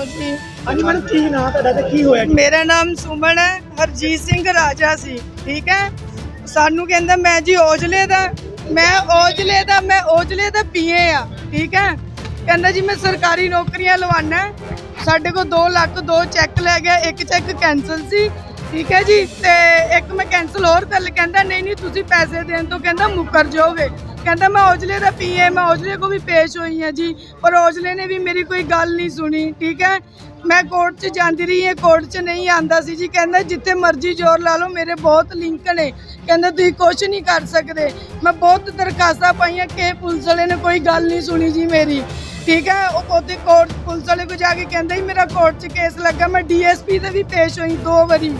ਤੋਂ ਜੀ ਹਾਂਜੀ ਮੈਡਮ ਕੀ ਨਾਂ ਤੁਹਾਡਾ ਤੇ ਕੀ ਹੋਇਆ ਜੀ? ਮੇਰਾ ਨਾਮ ਸੁਮਨ ਹੈ ਹਰਜੀਤ ਸਿੰਘ ਰਾਜਾ ਸੀ ਠੀਕ ਹੈ ਸਾਨੂੰ ਕਹਿੰਦਾ ਮੈਂ ਜੀ ਔਜਲੇ ਦਾ ਮੈਂ ਔਜਲੇ ਦਾ ਮੈਂ ਔਜਲੇ ਦਾ ਪੀਏ ਆ ਠੀਕ ਹੈ ਕਹਿੰਦਾ ਜੀ ਮੈਂ ਸਰਕਾਰੀ ਨੌਕਰੀਆਂ ਲਵਾਣਾ। ਸਾਡੇ ਕੋਲ 2 ਲੱਖ ਦੋ ਚੈੱਕ ਲੈ ਗਿਆ ਇੱਕ ਚੈੱਕ ਕੈਨਸਲ ਸੀ ਠੀਕ ਹੈ ਜੀ ਤੇ ਇੱਕ ਹੋਰ ਗੱਲ ਕਹਿੰਦਾ, ਨਹੀਂ ਨਹੀਂ, ਤੁਸੀਂ ਪੈਸੇ ਦੇਣ ਤੋਂ ਕਹਿੰਦਾ ਮੁੱਕਰ ਜਾਓਗੇ। ਕਹਿੰਦਾ, ਮੈਂ ਔਜਲੇ ਦਾ ਪੀਏ ਮੈਂ ਔਜਲੇ ਕੋ ਵੀ ਪੇਸ਼ ਹੋਈ ਹਾਂ ਜੀ, ਪਰ ਔਜਲੇ ਨੇ ਵੀ ਮੇਰੀ ਕੋਈ ਗੱਲ ਨਹੀਂ ਸੁਣੀ, ਠੀਕ ਹੈ? ਮੈਂ ਕੋਰਟ 'ਚ ਜਾਂਦੀ ਰਹੀ ਹਾਂ ਕੋਰਟ 'ਚ ਨਹੀਂ ਆਂਦਾ ਸੀ ਜੀ, ਕਹਿੰਦਾ, ਜਿੱਥੇ ਮਰਜ਼ੀ ਜ਼ੋਰ ਲਾ ਲਓ, ਮੇਰੇ ਬਹੁਤ ਲਿੰਕ ਨੇ। ਕਹਿੰਦਾ, ਤੁਸੀਂ ਕੁਝ ਨਹੀਂ ਕਰ ਸਕਦੇ। ਮੈਂ ਬਹੁਤ ਦਰਖਾਸਤਾਂ ਪਾਈਆਂ ਕਿ ਪੁਲਿਸ ਵਾਲੇ ਨੇ ਕੋਈ ਗੱਲ ਨਹੀਂ ਸੁਣੀ ਜੀ ਮੇਰੀ। ਠੀਕ ਹੈ? ਉਹ ਉਹਦੇ ਕੋਰਟ, ਪੁਲਿਸ ਵਾਲੇ ਕੋ ਜਾ ਕੇ ਕਹਿੰਦਾ ਹੀ ਮੇਰਾ ਕੋਰਟ 'ਚ ਕੇਸ ਲੱਗਾ, ਮੈਂ ਡੀਐਸਪੀ ਤੇ ਵੀ ਪੇਸ਼ ਹੋਈ ਦੋ ਵਾਰੀ।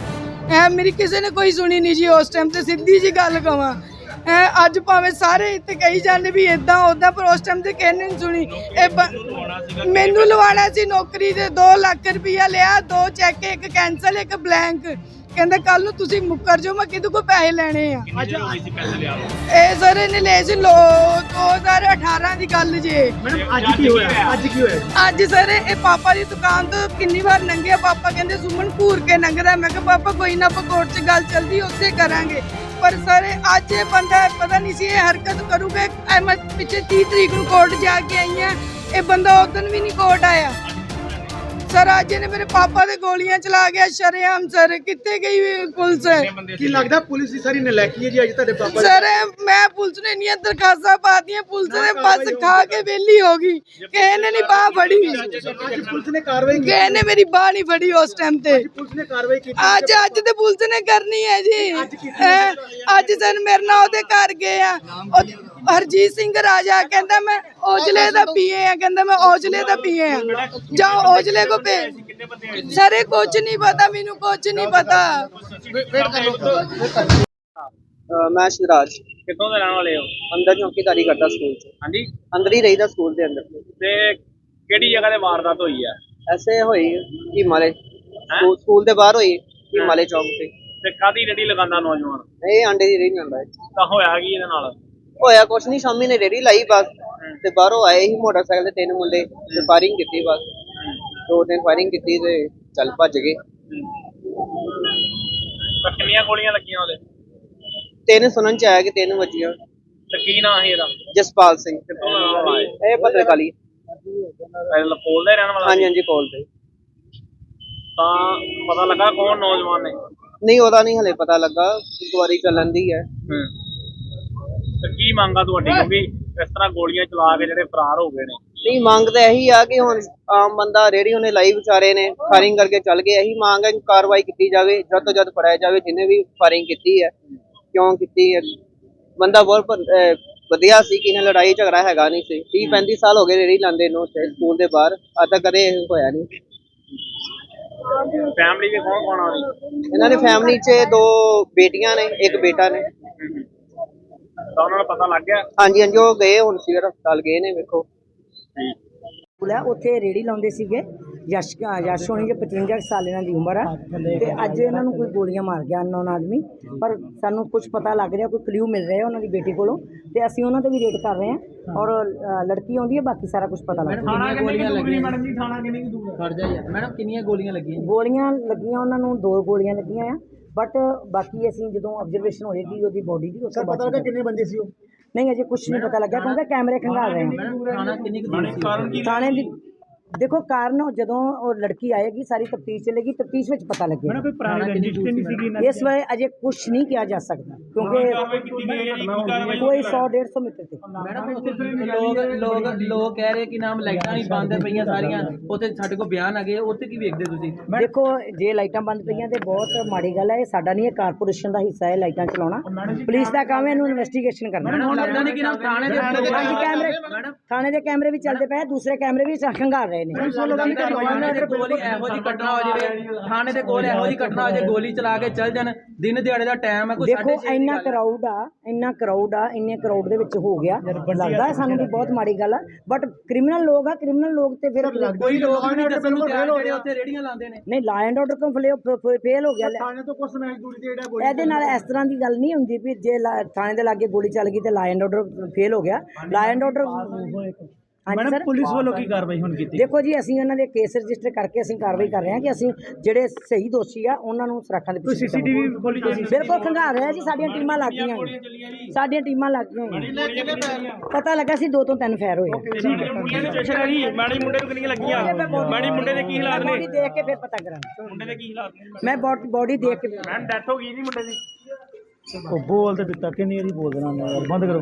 ਐ ਮੇਰੀ ਕਿਸੇ ਨੇ ਕੋਈ ਸੁਣੀ ਨਹੀਂ ਜੀ, ਉਸ ਟਾਈਮ ਤੇ ਸਿੱਧੀ ਜੀ ਗੱਲ ਕਵਾਂ। ਐ ਅੱਜ ਭਾਵੇਂ ਸਾਰੇ ਇੱਥੇ ਕਹੀ ਜਾਂਦੇ ਵੀ ਇਦਾਂ ਉਦਾਂ ਪਰ ਉਸ ਟਾਈਮ ਤੇ ਕਿਸੇ ਨੇ ਨਹੀਂ ਸੁਣੀ। ਇਹ ਬ- ਮੈਨੂੰ ਲਵਾਣਾ ਸੀ ਨੌਕਰੀ ਦੇ 2 ਲੱਖ ਰੁਪਇਆ ਲਿਆ, ਦੋ ਚੈੱਕ ਇੱਕ ਕੈਂਸਲ ਇੱਕ ਬਲੈਂਕ ਕਹਿੰਦਾ ਕੱਲ ਨੂੰ ਤੁਸੀਂ ਮੁੱਕਰ ਜਾਓ ਮੈਂ ਕਿਹਦੇ ਕੋ ਪੈਸੇ ਲੈਣੇ ਆ? ਅੱਜ ਇਹ ਸਰ ਇਹਨੇ ਲੈ ਸੀ ਲੋ 2018 ਦੀ ਗੱਲ ਜੇ। ਮੈਡਮ ਅੱਜ ਕੀ ਹੋਇਆ? ਅੱਜ ਕੀ ਹੋਇਆ? ਅੱਜ ਸਰ ਇਹ ਪਾਪਾ ਦੀ ਦੁਕਾਨ ਤੋਂ ਕਿੰਨੀ ਵਾਰ ਲੰਘਿਆ ਪਾਪਾ ਕਹਿੰਦੇ ਸੁਮਨ ਘੂਰ ਕੇ ਲੰਘਦਾ ਮੈਂ ਕਿਹਾ ਪਾਪਾ ਕੋਈ ਨਾ ਆਪਾਂ ਕੋਰਟ 'ਚ ਗੱਲ ਚੱਲਦੀ ਉੱਥੇ ਕਰਾਂਗੇ। ਪਰ ਸਰ ਇਹ ਅੱਜ ਇਹ ਬੰਦਾ ਪਤਾ ਨਹੀਂ ਸੀ ਇਹ ਹਰਕਤ ਕਰੂਗਾ। ਐ ਮੈਂ ਪਿੱਛੇ 30 ਤਰੀਕ ਨੂੰ ਕੋਰਟ ਜਾ ਕੇ ਆਈ ਆ ਇਹ ਬੰਦਾ ਉਦੋਂ ਵੀ ਨਹੀਂ ਕੋਰਟ ਆਇਆ। ਸਰ ਅੱਜ ਇਹਨੇ ਮੇਰੇ ਪਾਪਾ ਦੇ ਗੋਲੀਆਂ ਚਲਾ ਗਿਆ ਸ਼ਰੇਆਮ ਸਰ ਕਿੱਥੇ ਗਈ ਹੋਈ ਪੁਲਿਸ? ਕੀ ਲੱਗਦਾ ਪੁਲਿਸ ਦੀ ਸਾਰੀ ਨਲਾਇਕੀ ਹੈ ਜੀ ਅੱਜ ਤੁਹਾਡੇ ਪਾਪਾ? ਸਰ ਮੈਂ ਪੁਲਿਸ ਨੇ ਇੰਨੀਆਂ ਦਰਖਾਸਤਾਂ ਪਾਤੀਆਂ ਪੁਲਿਸ ਨੇ ਬਸ ਖਾ ਕੇ ਵਿਹਲੀ ਹੋ ਗਈ। ਕਿਸੇ ਨੇ ਨਹੀਂ ਬਾਹ ਫੜੀ। ਅੱਜ ਪੁਲਿਸ ਨੇ ਕਾਰਵਾਈ ਕੀਤੀ? ਕਿਸੇ ਨੇ ਮੇਰੀ ਬਾਹ ਨਹੀਂ ਫੜੀ ਉਸ ਟਾਈਮ ਤੇ। ਅੱਜ ਪੁਲਿਸ ਨੇ ਕਾਰਵਾਈ ਕੀਤੀ ਅੱਜ ਅੱਜ ਤੇ ਪੁਲਿਸ ਨੇ ਕਰਨੀ ਹੈ ਜੀ। ਹੈਂ? ਅੱਜ ਸਨ ਮੇਰੇ ਨਾਲ ਉਹਦੇ ਘਰ ਗਏ ਆ। ਹਰਜੀਤ ਸਿੰਘ ਰਾਜਾ ਕਹਿੰਦਾ ਮੈਂ ਔਜਲੇ ਦਾ ਪੀਏ ਆ ਕਹਿੰਦਾ ਮੈਂ ਔਜਲੇ ਦਾ ਪੀਏ ਆ। ਜਾਓ ਔਜਲੇ ਕੋ ਪੇ ਸਾਰੇ ਕੁਝ ਨਹੀਂ ਪਤਾ ਮੈਨੂੰ ਕੁਝ ਨਹੀਂ ਪਤਾ। ਮੈਂ ਸ਼ਿਵਰਾਜ ਕਿੱਥੋਂ ਦੇ ਰਹਿਣ ਵਾਲੇ ਹੋ? ਅੰਦਰ ਚੌਕੀਦਾਰੀ ਕਰਦਾ ਸਕੂਲ 'ਚ। ਹਾਂਜੀ। ਅੰਦਰ ਹੀ ਰਹੀਦਾ ਸਕੂਲ ਦੇ ਅੰਦਰ। ਤੇ ਕਿਹੜੀ ਜਗ੍ਹਾ ਤੇ ਵਾਰਦਾਤ ਹੋਈ ਹੈ ਐਸੇ ਹੋਈ ਹਿਮਾਲੇ ਸਕੂਲ ਸਕੂਲ ਦੇ ਬਾਹਰ ਹੋਈ ਹਿਮਾਲੇ ਚੌਕ ਤੇ। ਤੇ ਕਾਦੀ ਰੇੜੀ ਲਗਾਉਂਦਾ ਨੌਜਵਾਨ? ਇਹ ਆਂਡੇ ਦੀ ਜਾਂਦਾ ਹੈ ਤਾਂ ਹੋਇਆ ਕੀ ਇਹਦੇ ਨਾਲ? ਹੋਇਆ ਕੁਛ ਨਹੀਂ ਸ਼ਾਮੀ ਨੇ ਰੇੜੀ ਲਾਈ ਬਸ। ਤੇ ਬਾਹਰੋਂ ਆਏ ਹੀ ਮੋਟਰਸਾਈਕਲ ਤੇ ਤਿੰਨ ਮੁੰਡੇ ਤੇ ਫਾਇਰਿੰਗ ਕੀਤੀ ਬਸ। ਦੋ ਦਿਨ ਫਾਇਰਿੰਗ ਕੀਤੀ ਤੇ ਚੱਲ ਭੱਜ ਗਏ। ਕਿੰਨੀਆਂ ਗੋਲੀਆਂ ਲੱਗੀਆਂ ਉਹਦੇ? ਤਿੰਨ ਸੁਣਨ ਚ ਆਇਆ ਕਿ ਤਿੰਨ ਵੱਜੀਆਂ। ਤੇ ਕੀ ਨਾਂ ਸੀ ਇਹਦਾ? ਜਸਪਾਲ ਸਿੰਘ। ਕਿੱਥੋਂ ਦਾ ਆਇਆ ਇਹ? ਪੱਤਰਕਾਲੀ ਪਹਿਲਾਂ ਪੋਲ ਦਾ ਰਹਿਣ ਵਾਲਾ ਹਾਂਜੀ ਹਾਂਜੀ ਕੋਲ ਤੇ ਤਾਂ ਪਤਾ ਲੱਗਾ ਕੌਣ ਨੌਜਵਾਨ ਨੇ? ਨਹੀਂ ਉਹਦਾ ਨਹੀਂ ਹਲੇ ਪਤਾ ਲੱਗਾ। ਦੁਆਰੀ ਚੱਲਣ ਦੀ ਹੈ। ਹੂੰ। ਤੇ ਕੀ ਮੰਗਾ ਤੁਹਾਡੀ? ਕਿਉਂਕਿ ਇਸ ਤਰ੍ਹਾਂ ਗੋਲੀਆਂ ਚਲਾ ਕੇ ਜਿਹੜੇ ਫਰਾਰ ਹੋ ਗਏ ਨੇ। ਨਹੀਂ ਮੰਗ ਤਾਂ ਇਹੀ ਆ ਕਿ ਹੁਣ ਆਮ ਬੰਦਾ ਰੇੜੀ ਉਹਨੇ ਲਾਈ ਵਿਚਾਰੇ ਨੇ ਫਾਇਰਿੰਗ ਕਰਕੇ ਚੱਲ ਗਏ। ਇਹੀ ਮੰਗ ਹੈ ਕਿ ਕਾਰਵਾਈ ਕੀਤੀ ਜਾਵੇ ਜਦ ਤੋਂ ਜਦ ਫੜਿਆ ਜਾਵੇ ਜਿਹਨੇ ਵੀ ਫਾਇਰਿੰਗ ਕੀਤੀ ਹੈ ਕਿਉਂ ਕੀਤੀ ਹੈ। ਬੰਦਾ ਬਹੁਤ ਵਧੀਆ ਸੀ ਕਿ ਇਹਨੇ ਲੜਾਈ ਝਗੜਾ ਹੈਗਾ ਨਹੀਂ ਸੀ। 30 35 ਸਾਲ ਹੋ ਗਏ ਰੇੜੀ ਲਾਉਂਦੇ ਨੂੰ ਉੱਥੇ ਸਕੂਲ ਦੇ ਬਾਹਰ ਅੱਜ ਤੱਕ ਕਦੇ ਇਹ ਹੋਇਆ ਨਹੀਂ। ਫੈਮਿਲੀ ਦੇ ਕੌਣ ਕੌਣ ਆ ਰਹੀ? ਇਹਨਾਂ ਦੀ ਫੈਮਿਲੀ 'ਚ ਦੋ ਬੇਟੀਆਂ ਨੇ ਇੱਕ ਬੇਟਾ ਨੇ। ਤਾਂ ਉਹਨਾਂ ਨੂੰ ਪਤਾ ਲੱਗ ਗਿਆ। ਹਾਂਜੀ ਹਾਂਜੀ ਉਹ ਗਏ ਹੁਣ ਸਿਵਲ ਹਸਪਤਾਲ ਗਏ ਨੇ ਵੇਖੋ। ਹੈ ਉੱਥੇ ਰੇੜੀ ਲਾਉਂਦੇ ਸੀਗੇ। ਯਸ਼ ਯਸ਼ ਹੋਣੀ ਜੇ 55 ਕੁ ਸਾਲ ਇਹਨਾਂ ਦੀ ਉਮਰ ਆ। ਤੇ ਅੱਜ ਇਹਨਾਂ ਨੂੰ ਕੋਈ ਗੋਲੀਆਂ ਮਾਰ ਗਿਆ ਅਨਨੋਨ ਆਦਮੀ। ਪਰ ਸਾਨੂੰ ਕੁਝ ਪਤਾ ਲੱਗ ਰਿਹਾ ਕੋਈ ਕਲਿਊ ਮਿਲ ਰਿਹਾ ਉਹਨਾਂ ਦੀ ਬੇਟੀ ਕੋਲੋਂ। ਤੇ ਅਸੀਂ ਉਹਨਾਂ ਤੇ ਵੀ ਰੇਡ ਕਰ ਰਹੇ ਹਾਂ। ਔਰ ਅ, ਲੜਕੀ ਆਉਂਦੀ ਹੈ ਬਾਕੀ ਸਾਰਾ ਕੁਝ ਪਤਾ ਲੱਗ ਰਿਹਾ। ਥਾਣਾ ਗੋਲੀਆਂ ਲੱਗੀਆਂ। ਮੈਡਮ ਜੀ? ਥਾਣਾ ਕਿੰਨੀ ਦੂਰ? ਖੜ ਜਾ ਯਾਰ ਮੈਡਮ ਕਿੰਨੀਆਂ ਗੋਲੀਆਂ ਲੱਗੀਆਂ? ਗੋਲੀਆਂ ਲੱਗੀਆਂ ਉਹਨਾਂ ਨੂੰ ਦੋ ਗੋਲੀਆਂ ਲੱਗੀਆਂ ਆ। ਬਟ ਬਾਕੀ ਅਸੀਂ ਜਦੋਂ ਆਬਜ਼ਰਵੇਸ਼ਨ ਹੋਏਗੀ ਉਹਦੀ ਬੋਡੀ ਦੀ ਉਸ ਤੋਂ ਪਤਾ ਬਾਅਦ ਲੱਗਾ ਕਿੰਨੇ ਬੰਦੇ ਸੀ ਉਹ? ਨਹੀਂ ਅਜੇ ਕੁਝ ਨਹੀਂ ਪਤਾ ਲੱਗਿਆ ਕਿਉਂਕਿ ਕੈਮਰੇ ਖੰਗਾਲ ਰਹੇ ਹਾਂ ਥਾਣਾ ਕਿੰਨੀ ਦੂਰ ਸੀ? ਥਾਣੇ ਦੀ ਦੇਖੋ ਕਾਰਨ ਉਹ ਜਦੋਂ ਉਹ ਲੜਕੀ ਆਏਗੀ ਸਾਰੀ ਤਫਤੀਸ਼ ਚੱਲੇਗੀ ਤਫਤੀਸ਼ ਵਿੱਚ ਪਤਾ ਲੱਗੇਗਾ। ਕੋਈ ਪੁਰਾਣੀ ਰੰਜਿਸ਼ ਤੇ ਨਹੀਂ ਸੀਗੀ ਇਸ ਵੇਲੇ ਅਜੇ ਕੁਝ ਨਹੀਂ ਕਿਹਾ ਜਾ ਸਕਦਾ ਕਿਉਂਕਿ ਕੋਈ 100 150 ਮੀਟਰ ਤੇ। ਮੈਡਮ ਉੱਥੇ ਲੋਕ ਲੋਕ ਲੋਕ ਕਹਿ ਰਹੇ ਕਿ ਨਾਮ ਲਾਈਟਾਂ ਨਹੀਂ ਬੰਦ ਪਈਆਂ ਸਾਰੀਆਂ ਉੱਥੇ ਸਾਡੇ ਕੋਲ ਬਿਆਨ ਆ ਗਏ ਉੱਥੇ ਕੀ ਵੇਖਦੇ ਤੁਸੀਂ? ਦੇਖੋ ਜੇ ਲਾਈਟਾਂ ਬੰਦ ਪਈਆਂ ਤੇ ਬਹੁਤ ਮਾੜੀ ਗੱਲ ਹੈ ਇਹ ਸਾਡਾ ਨਹੀਂ ਇਹ ਕਾਰਪੋਰੇਸ਼ਨ ਦਾ ਹਿੱਸਾ ਹੈ ਲਾਈਟਾਂ ਚਲਾਉਣਾ। ਪੁਲਿਸ ਦਾ ਕੰਮ ਹੈ ਇਹਨੂੰ ਇਨਵੈਸਟੀਗੇਸ਼ਨ ਕਰਨਾ। ਹੁਣ ਲੱਗਦਾ ਨਹੀਂ ਕਿ ਨਾਮ ਥਾਣੇ ਦੇ ਹਾਂਜੀ ਕੈਮਰੇ ਥਾਣੇ ਦੇ ਕੈਮਰੇ ਵੀ ਚੱਲਦੇ ਪਏ ਦੂਸਰੇ ਕੈਮਰੇ ਵੀ ਖੰਗਾਲ ਰਹੇ। ਨੇ। ਥਾਣੇ ਦੇ ਕੋਲ ਹੀ ਇਹੋ ਜੀ ਘਟਨਾ ਹੋ ਜਾਵੇ ਥਾਣੇ ਦੇ ਕੋਲ ਇਹੋ ਜੀ ਘਟਨਾ ਹੋ ਜਾਵੇ ਗੋਲੀ ਚਲਾ ਕੇ ਚੱਲ ਜਾਣ ਦਿਨ ਦਿਹਾੜੇ ਦਾ ਟਾਈਮ ਹੈ ਕੋਈ ਦੇਖੋ ਇੰਨਾ ਕਰਾਊਡ ਆ ਇੰਨਾ ਕਰਾਊਡ ਆ ਇੰਨੇ ਕਰਾਊਡ ਦੇ ਵਿੱਚ ਹੋ ਗਿਆ। ਲੱਗਦਾ ਹੈ ਸਾਨੂੰ ਵੀ ਬਹੁਤ ਮਾੜੀ ਗੱਲ ਆ ਬਟ ਕ੍ਰਿਮੀਨਲ ਲੋਕ ਆ ਕ੍ਰਿਮੀਨਲ ਲੋਕ ਤੇ ਫਿਰ ਕੋਈ ਲੋਕ ਨਹੀਂ ਦੱਸਣ ਨੂੰ ਤਿਆਰ ਜਿਹੜੇ ਉੱਥੇ ਰੇੜੀਆਂ ਲਾਉਂਦੇ ਨੇ। ਨਹੀਂ ਲਾ ਐਂਡ ਆਰਡਰ ਕਿਉਂ ਫੇਲ ਹੋ ਗਿਆ ਥਾਣੇ ਤੋਂ ਕੁਝ ਮੈਚ ਦੂਰੀ ਤੇ ਜਿਹੜਾ ਗੋਲੀ ਇਹਦੇ ਨਾਲ ਇਸ ਤਰ੍ਹਾਂ ਦੀ ਗੱਲ ਨਹੀਂ ਹੁੰਦੀ ਵੀ ਜੇ ਥਾਣੇ ਦੇ ਲਾਗੇ ਗੋਲੀ ਚੱਲ ਗਈ ਤੇ ਲਾ ਐਂਡ ਆਰਡਰ ਫੇਲ ਹੋ ਗਿਆ। ਲਾ ਐਂਡ ਆਰਡਰ ਹਾਂਜੀ ਮੈਡਮ ਸਰ। ਪੁਲਿਸ ਵੱਲੋਂ ਕੀ ਕਾਰਵਾਈ ਹੁਣ ਕੀਤੀ? ਦੇਖੋ ਜੀ ਅਸੀਂ ਉਹਨਾਂ ਦੇ ਕੇਸ ਰਜਿਸਟਰ ਕਰਕੇ ਅਸੀਂ ਕਾਰਵਾਈ ਕਰ ਰਹੇ ਹਾਂ ਕਿ ਅਸੀਂ ਜਿਹੜੇ ਸਹੀ ਦੋਸ਼ੀ ਆ ਉਹਨਾਂ ਨੂੰ ਸੁਰੱਖਿਆ ਦੇ ਪਿੱਛੇ ਸੀਸੀਟੀਵੀ ਖੋਲੀ ਤੁਸੀਂ ਬਿਲਕੁਲ ਖੰਗਾਰ ਰਿਹਾ ਜੀ ਸਾਡੀਆਂ ਟੀਮਾਂ ਲੱਗ ਗਈਆਂ ਜੀ। ਸਾਡੀਆਂ ਟੀਮਾਂ ਲੱਗ ਗਈਆਂ ਜੀ। ਪਤਾ ਲੱਗਾ ਸੀ ਦੋ ਤੋਂ ਤਿੰਨ ਫੈਰ ਹੋਏ ਮੁੰਡੇ ਦੀ ਸਟੇਸ਼ਨ ਆ ਜੀ ਮਾੜੀ ਮੁੰਡੇ ਨੂੰ ਕਿੰਨੀਆਂ ਲੱਗੀਆਂ? ਮਾੜੀ ਮੁੰਡੇ ਦੇ ਕੀ ਹਾਲਾਤ ਨੇ? ਬੋਡੀ ਦੇਖ ਕੇ ਫਿਰ ਪਤਾ ਕਰਾਂਗੇ। ਮੁੰਡੇ ਦੇ ਕੀ ਹਾਲਾਤ ਨੇ? ਮੈਂ ਬੋਡੀ ਦੇਖ ਕੇ ਮੈਮ ਡੈਥ ਹੋ ਗਈ ਜੀ ਮੁੰਡੇ ਦੀ। ਉਹ ਬੋਲ ਤੇ ਦਿੱਤਾ ਕਿੰਨੀ ਵਾਰੀ ਬੋਲ ਦੇਣਾ ਬੰਦ ਕਰੋ।